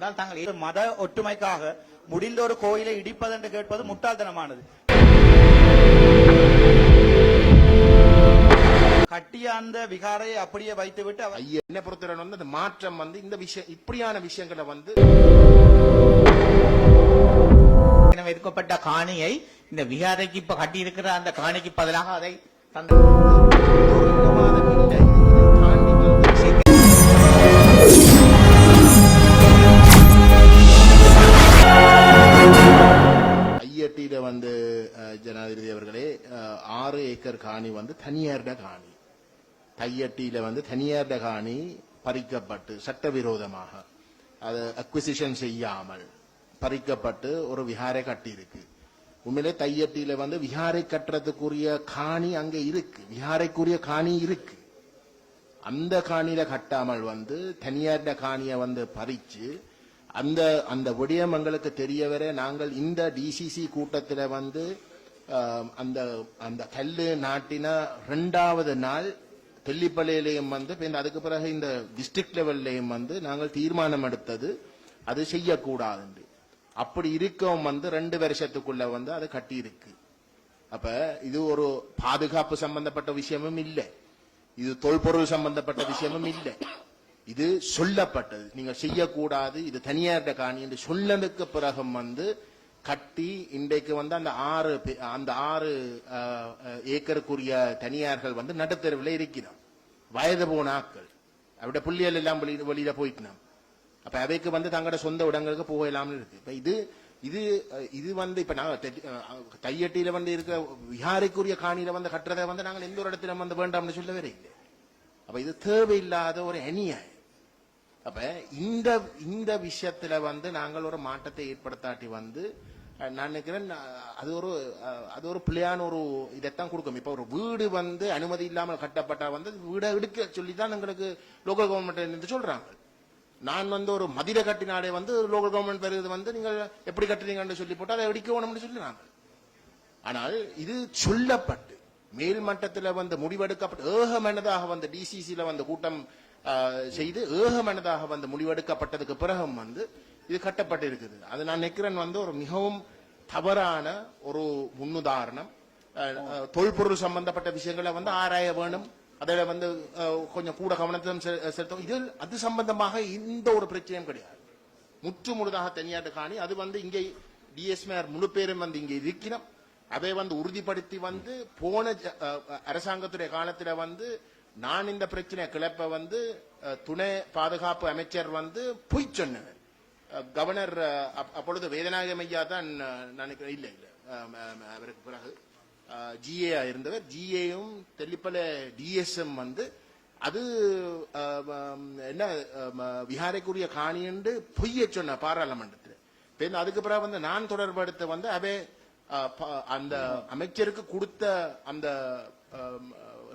ஆனால் தாங்கள் மத ஒற்றுமைக்காக முடிந்த ஒரு கோயிலை இடிப்பதென்று கேட்பது முட்டாள்தனமானது. கட்டிய அந்த விகாரையை அப்படியே வைத்துவிட்டு அவர் ஐயா என்ன பொறுத்தவரை வந்து அந்த மாற்றம் வந்து இந்த விஷயம் இப்படியான விஷயங்களை வந்து எடுக்கப்பட்ட காணியை இந்த விகாரைக்கு இப்ப கட்டி இருக்கிற அந்த காணிக்கு பதிலாக அதை தந்த ஆறு ஏக்கர் காணி வந்து தனியார்ட காணி. தையட்டியில வந்து தனியார்ட காணி பறிக்கப்பட்டு சட்டவிரோதமாக அது அக்விசிஷன் செய்யாமல் பறிக்கப்பட்டு ஒரு விஹாரை கட்டியிருக்கு. உண்மையிலே தையட்டியில வந்து விஹாரை கட்டுறதுக்குரிய காணி அங்க இருக்கு. விஹாரைக்குரிய காணி இருக்கு. அந்த காணியில கட்டாமல் வந்து தனியார்ட காணியை வந்து பறிச்சு அந்த அந்த விடயம் எங்களுக்கு தெரிய வர நாங்கள் இந்த டிசிசி கூட்டத்தில் வந்து அந்த அந்த கல்லு நாட்டினா ரெண்டாவது நாள் தெல்லிப்பள்ளியிலையும் வந்து அதுக்கு பிறகு இந்த டிஸ்ட்ரிக்ட் லெவல்லையும் வந்து நாங்கள் தீர்மானம் எடுத்தது அது செய்யக்கூடாது அப்படி இருக்கவும் வந்து ரெண்டு வருஷத்துக்குள்ள வந்து அது கட்டி இருக்கு அப்ப இது ஒரு பாதுகாப்பு சம்பந்தப்பட்ட விஷயமும் இல்லை. இது தொல்பொருள் சம்பந்தப்பட்ட விஷயமும் இல்லை. இது சொல்லப்பட்டது. நீங்க செய்யக்கூடாது இது தனியார்ட காணி என்று சொன்னதுக்கு பிறகும் வந்து கட்டி இன்றைக்கு வந்து அந்த ஆறு பே- அந்த ஆறு ஏக்கருக்குரிய தனியார்கள் வந்து நடுத்தருவில் இருக்கிறோம். வயது போன ஆட்கள். அவட புள்ளியல் எல்லாம் வெளியில வெளியில போயிட்டோம். அப்ப அவைக்கு வந்து தங்களோட சொந்த இடங்களுக்கு போகலாம்னு இருக்கு. இப்ப இது இது இது வந்து இப்ப நாங்க தெ- தையட்டியில வந்து இருக்க விஹாரைக்குரிய காணியில வந்து கட்டுறதை வந்து நாங்கள் எந்த ஒரு இடத்துல வந்து வேண்டாம்னு சொல்லவே இல்லை. அப்ப இது தேவையில்லாத ஒரு அநியாயம். அப்ப இந்த இந்த விஷயத்துல வந்து நாங்கள் ஒரு மாற்றத்தை ஏற்படுத்தாட்டி வந்து நான் நினைக்கிறேன் அது ஒரு அது ஒரு பிள்ளையான ஒரு இதைத்தான் கொடுக்கும். இப்ப ஒரு வீடு வந்து அனுமதி இல்லாமல் கட்டப்பட்டா வந்து வீடை எடுக்க சொல்லி தான் எங்களுக்கு லோக்கல் கவர்மெண்ட் சொல்றாங்க. நான் வந்து ஒரு மதிரை கட்டினாலே வந்து லோக்கல் கவர்மெண்ட் வருது வந்து நீங்கள் எப்படி கட்டுறீங்கன்னு சொல்லி போட்டு அதை எடுக்கணும்னு சொல்லுறாங்க. ஆனால் இது சொல்லப்பட்டு மேல் மட்டத்தில் வந்து முடிவெடுக்கப்பட்டு ஏகமனதாக வந்து டிசிசியில் வந்து கூட்டம் செய்து ஏகமனதாக வந்து முடிவெடுக்கப்பட்டதுக்கு பிறகும் வந்து இது கட்டப்பட்டு இருக்குது அது நான் நினைக்கிறேன் வந்து ஒரு மிகவும் தவறான ஒரு முன்னுதாரணம். தொல்பொருள் சம்பந்தப்பட்ட விஷயங்களை வந்து ஆராய வேணும். அதில் வந்து கொஞ்சம் கூட கவனத்தை செ- செலுத்தும் இது அது சம்பந்தமாக இந்த ஒரு பிரச்சனையும் கிடையாது. முற்று முழுதாக தனியாட்டு காணி அது வந்து இங்கே டிஎஸ்மிஆர் முழு பேரும் வந்து இங்கே இருக்கிறோம். அதை வந்து உறுதிப்படுத்தி வந்து போன அரசாங்கத்துடைய காலத்தில் வந்து நான் இந்த பிரச்சனை கிளப்ப வந்து துணை பாதுகாப்பு அமைச்சர் வந்து பொய் சொன்னவர். கவர்னர் அப்- அப்பொழுது வேதநாயகம் ஐயா தான் நினைக்கிறேன் இல்லை இல்லை அவருக்கு பிறகு ஜிஏ இருந்தவர். ஜிஏயும் தெல்லிப்பல டிஎஸ்எம் வந்து அது என்ன விஹாரைக்குரிய காணி என்று பொய்ய சொன்ன பாராளுமன்றத்தில். அதுக்கு பிறகு வந்து நான் தொடர்படுத்த வந்து அவை அந்த அமைச்சருக்கு கொடுத்த அந்த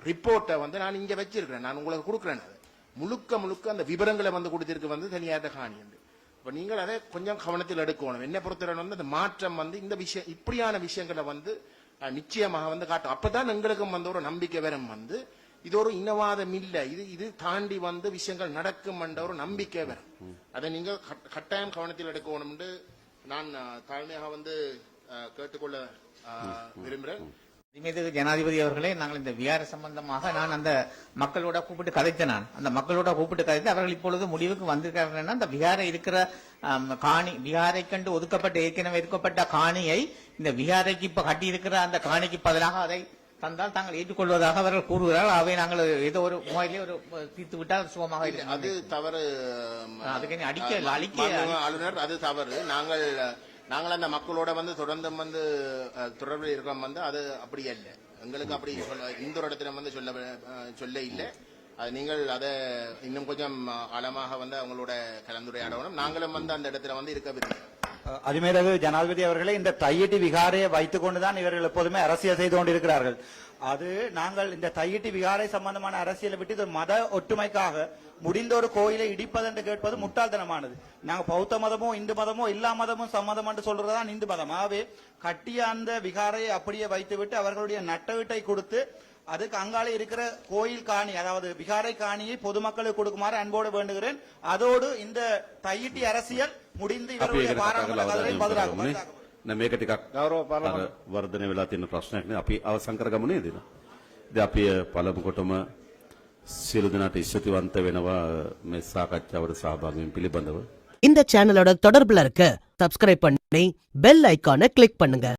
ரிப்போர்ட்டை வந்து நான் இங்க வச்சிருக்கிறேன். நான் உங்களுக்கு கொடுக்குறேன் அதை. முழுக்க முழுக்க அந்த விவரங்களை வந்து கொடுத்திருக்கு வந்து தனியாட்ட காணி என்று. இப்ப நீங்கள் அதை கொஞ்சம் கவனத்தில் எடுக்கணும். என்ன பொறுத்தவரை வந்து அந்த மாற்றம் வந்து இந்த விஷயம் இப்படியான விஷயங்களை வந்து நிச்சயமாக வந்து காட்டும். அப்பதான் எங்களுக்கும் வந்து ஒரு நம்பிக்கை வரும் வந்து இது ஒரு இனவாதம் இல்ல. இது இது தாண்டி வந்து விஷயங்கள் நடக்கும் என்ற ஒரு நம்பிக்கை வரும். அதை நீங்க கட்- கட்டாயம் கவனத்தில் எடுக்கணும்னு நான் தாழ்மையாக வந்து கேட்டுக்கொள்ள விரும்புகிறேன். மீது ஜனாதிபதி அவர்களே நாங்கள் இந்த விகார சம்பந்தமாக நான் அந்த மக்களோட கூப்பிட்டு கதைத்தேன் நான். அந்த மக்களோட கூப்பிட்டு கதைத்து அவர்கள் இப்பொழுது முடிவுக்கு வந்திருக்கார்கள் அந்த விகாரை இருக்கிற காணி விகாரை கண்டு ஒதுக்கப்பட்ட ஏற்கனவே ஒதுக்கப்பட்ட காணியை இந்த விகாரைக்கு இப்ப கட்டி இருக்கிற அந்த காணிக்கு பதிலாக அதை தந்தால் தாங்கள் ஏற்றுக்கொள்வதாக அவர்கள் கூறுகிறார்கள். அவை நாங்கள் ஏதோ ஒரு முறையிலே ஒரு தீர்த்து விட்டால் சுகமாக. அது தவறு அதுக்கு அடிக்க- அழிக்க- ஆளுநர் அது தவறு. நாங்கள் நாங்கள் அந்த மக்களோட வந்து தொடர்ந்து வந்து தொடர்பில் இருக்கோம் வந்து அது அப்படி இல்லை எங்களுக்கு அப்படி சொல்ல இந்த ஒரு இடத்துல வந்து சொல்ல சொல்ல இல்லை. அது நீங்கள் அதை இன்னும் கொஞ்சம் ஆழமாக வந்து அவங்களோட கலந்துரையாடணும். நாங்களும் வந்து அந்த இடத்துல வந்து இருக்க விரும்புகிறோம். அதுமேலகு ஜனாதிபதி அவர்களே இந்த தையிட்டி விகாரையை வைத்துக் கொண்டுதான் இவர்கள் எப்போதுமே அரசியல் செய்து கொண்டிருக்கிறார்கள். அது நாங்கள் இந்த தையிட்டி விகாரை சம்பந்தமான அரசியலை விட்டு இது மத ஒற்றுமைக்காக முடிந்த ஒரு கோயிலை இடிப்பதென்று கேட்பது முட்டாள்தனமானது. நாங்க பௌத்த மதமோ இந்து மதமோ எல்லா மதமும் சம்மதம் என்று சொல்றதுதான் இந்து மதம். ஆகவே கட்டிய அந்த விகாரையை அப்படியே வைத்துவிட்டு அவர்களுடைய நட்ட வீட்டை கொடுத்து அதுக்கு அங்காலே இருக்கிற கோயில் காணி அதாவது விகாரை காணியை பொதுமக்களுக்கு கொடுக்குமாறு அன்போடு வேண்டுகிறேன் அதோடு இந்த தையிட்டி அரசியல் முடிந்து අපි இவருடைய ඒකට කතා பாராளுமன்ற කරලා கதவை අවධානය යොමු பதிலாகும் කරගමුනේ. නෑ මේක ටිකක් ගෞරව අර පාර්ලිමේන්තු වර්ධනය වෙලා තියෙන ප්‍රශ්නයක් නේ. අපි අවසන් කරගමු නේද? ඉතින් අපි අ, පළමු කොටම සියලු දෙනාට ස්තුතිවන්ත වෙනවා මේ සාකච්ඡාවට සහභාගී වීම පිළිබඳව. இந்த சேனலோட தொடர்புல இருக்க சப்ஸ்கிரைப் பண்ணி பெல் ஐகானை கிளிக் பண்ணுங்க